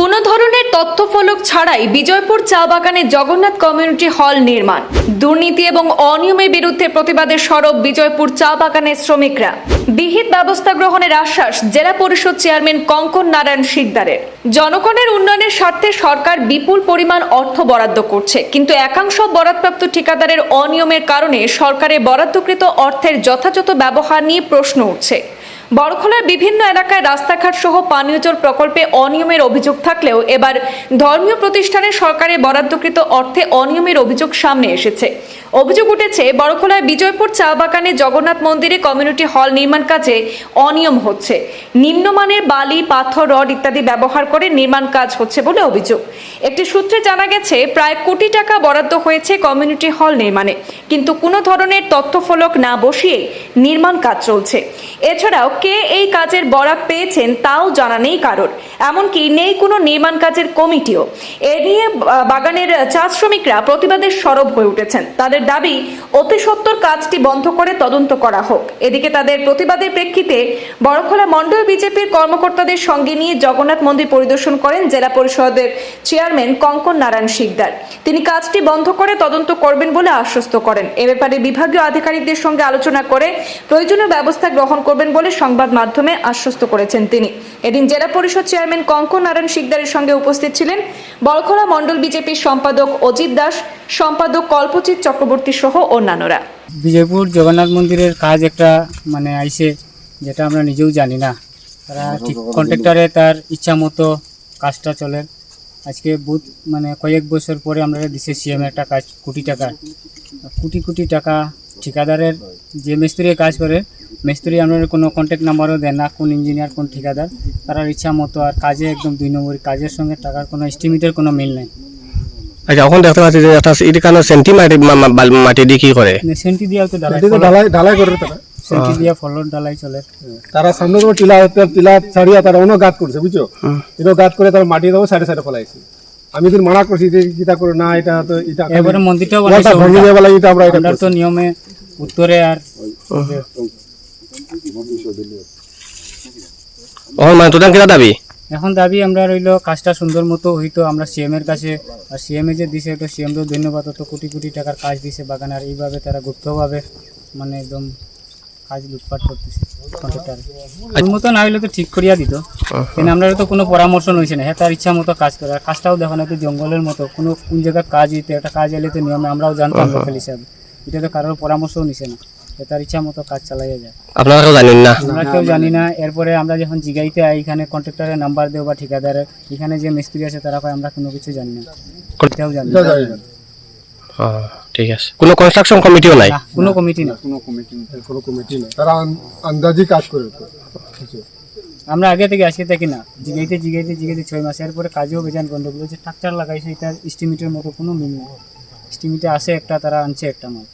কোনো ধরনের তথ্যফলক ছাড়াই বিজয়পুর চা বাগানে জগন্নাথ কমিউনিটি হল নির্মাণ। দুর্নীতি এবং অনিয়মের বিরুদ্ধে প্রতিবাদের সরব বিজয়পুর চা বাগানের শ্রমিকরা। বিহিত ব্যবস্থা গ্রহণের আশ্বাস জেলা পরিষদ চেয়ারম্যান কঙ্কন নারায়ণ শিকদারের। জনগণের উন্নয়নের স্বার্থে সরকার বিপুল পরিমাণ অর্থ বরাদ্দ করছে, কিন্তু একাংশ বরাদ্দপ্রাপ্ত ঠিকাদারের অনিয়মের কারণে সরকারের বরাদ্দকৃত অর্থের যথাযথ ব্যবহার নিয়ে প্রশ্ন উঠছে। বড়খলার বিভিন্ন এলাকায় রাস্তাঘাট সহ পানীয় জল প্রকল্পে অনিয়মের অভিযোগ থাকলেও এবার ধর্মীয় প্রতিষ্ঠানে সরকারের বরাদ্দকৃত অর্থে অনিয়মের অভিযোগ সামনে এসেছে। অভিযোগ উঠেছে, বড়খলায় বিজয়পুর চা বাগানে জগন্নাথ মন্দিরে কমিউনিটি হল নির্মাণ কাজে অনিয়ম হচ্ছে। নিম্নমানের বালি, পাথর, রড ইত্যাদি ব্যবহার করে নির্মাণ কাজ হচ্ছে বলে অভিযোগ। একটি সূত্রে জানা গেছে, প্রায় কোটি টাকা বরাদ্দ হয়েছে কমিউনিটি হল নির্মাণে। কিন্তু কোনো ধরনের তথ্যফলক না বসিয়ে নির্মাণ কাজ চলছে। এছাড়াও কে এই কাজের বরাক পেয়েছেন তাও জানা নেই কারোর। এমনকি নেই কোনো নির্মাণ কাজের কমিটিও। এ নিয়ে বাগানের চা শ্রমিকরা প্রতিবাদের সরব হয়ে উঠেছেন। তাদের দাবি, অতি সত্বর কাজটি বন্ধ করে তদন্ত করা হোক। এদিকে তাদের প্রতিবাদের প্রেক্ষিতে বড়খলা মণ্ডল বিজেপির কর্মকর্তাদের সঙ্গে নিয়ে জগন্নাথ মন্দির পরিদর্শন করেন জেলা পরিষদের চেয়ারম্যান কঙ্কন নারায়ণ শিকদার। তিনি কাজটি বন্ধ করে তদন্ত করবেন বলে আশ্বস্ত করেন। এ ব্যাপারে বিভাগীয় আধিকারিকদের সঙ্গে আলোচনা করে প্রয়োজনীয় ব্যবস্থা গ্রহণ করবেন বলে সংবাদ মাধ্যমে আশ্বস্ত করেছেন তিনি। এদিন জেলা পরিষদ চেয়ারম্যান কঙ্কন নারায়ণ শিকদারের সঙ্গে উপস্থিত ছিলেন। বড়খলা মণ্ডল বিজেপির সম্পাদক অজিত দাস, সম্পাদক কল্পচিৎ চক্রবর্তী সহ অন্যান্যরা। বিজয়পুর জগন্নাথ মন্দিরের কাজ একটা মানে আইসে যেটা আমরা নিজেও জানি না। তারা ঠিক কন্ট্রাক্টরে তার ইচ্ছা মতো কাজটা চলে আজকে বহুত মানে কয়েক বছর পরে আমরা দিছে সিএম একটা কাজ, কোটি টাকা। কোটি কোটি টাকা ঠিকাদারের, যে মিস্ত্রি কাজ করে মিস্ত্রি আমরা কোনো কন্ট্যাক্ট নাম্বারও দেয় না কোন ইঞ্জিনিয়ার কোন ঠিকাদার। তারা ইচ্ছা মতো আর কাজে একদম দুই নম্বরই কাজের সঙ্গে টাকার কোনো এস্টিমেটের কোনো মিল নেই। আচ্ছা এখন দেখতে পাচ্ছি যে একটা এটা কেন সেন্টি মাটি মাটি দিয়ে কি করে? সেন্টি দিয়েও তো ঢালাই ঢালাই করে তারা। সেন্টি দিয়ে ফলন ডালাই চলে। তারা সামনে তো টিলা টিলা ছাড়িয়া তারা অন্য গাত করছে বুঝছ? এটা গাত করে তারা মাটি দেবো সাইডে সাইডে ফলাইছে। আমি তো মানা করছি যে এটা করে না এটা তো এটা এবারে মন্দিরটাও ওয়ালটা বানাইছে ভেঙে উল্টা। যাবে লাগে এটা আমরা এটা তো নিয়মে উত্তরে আর মানে তোদের দাবি? এখন দাবি আমরা রইল কাজটা সুন্দর মতো হইতো। আমরা সিএম এর কাছে আর সিএম এ যে দিছে তো সিএম তো ধন্যবাদ অত কোটি কোটি টাকার কাজ দিছে বাগান আর এইভাবে তারা গুপ্তভাবে মানে একদম কাজ লুটপাট করতেছে কন্ট্রাক্টর ওই মতো না হইলে তো ঠিক করিয়া দিত। কিন্তু আমরা তো কোনো পরামর্শ নইছে না। হ্যাঁ তার ইচ্ছা মতো কাজ করে। আর কাজটাও দেখো না তো জঙ্গলের মতো। কোনো কোন জায়গায় কাজ হইতে একটা কাজ এলে তো নিয়মে আমরাও জানতাম লোকাল হিসাবে। এটা তো কারোর পরামর্শও নিছে না। তার ইচ্ছা মতো কাজ চালাইয়া যায়। আপনারা কেউ জানেন না? আমরা কেউ জানি না। এরপরে আমরা যখন জিগাইতে আই এখানে কন্ট্রাক্টরের নাম্বার দেও বা ঠিকাদারের এখানে যে মিস্ত্রি আছে তারা কয় আমরা কোনো কিছু জানি না। এটাও জানি না। ঠিক আছে। কোনো কনস্ট্রাকশন কমিটিও নাই? কোনো কমিটি না। কোনো কমিটি কোনো কমিটি না। তারা আন্দাজি কাজ করে আমরা আগে থেকে আজকে থাকি না। জিগাইতে জিগাইতে জিগাইতে ছয় মাস। এরপরে কাজেও বেজান গন্ডগোল হচ্ছে ট্রাক্টর লাগাইছে এটা স্টিমিটের মতো কোনো মিল নেই। স্টিমিটে আসে একটা তারা আনছে একটা মাল।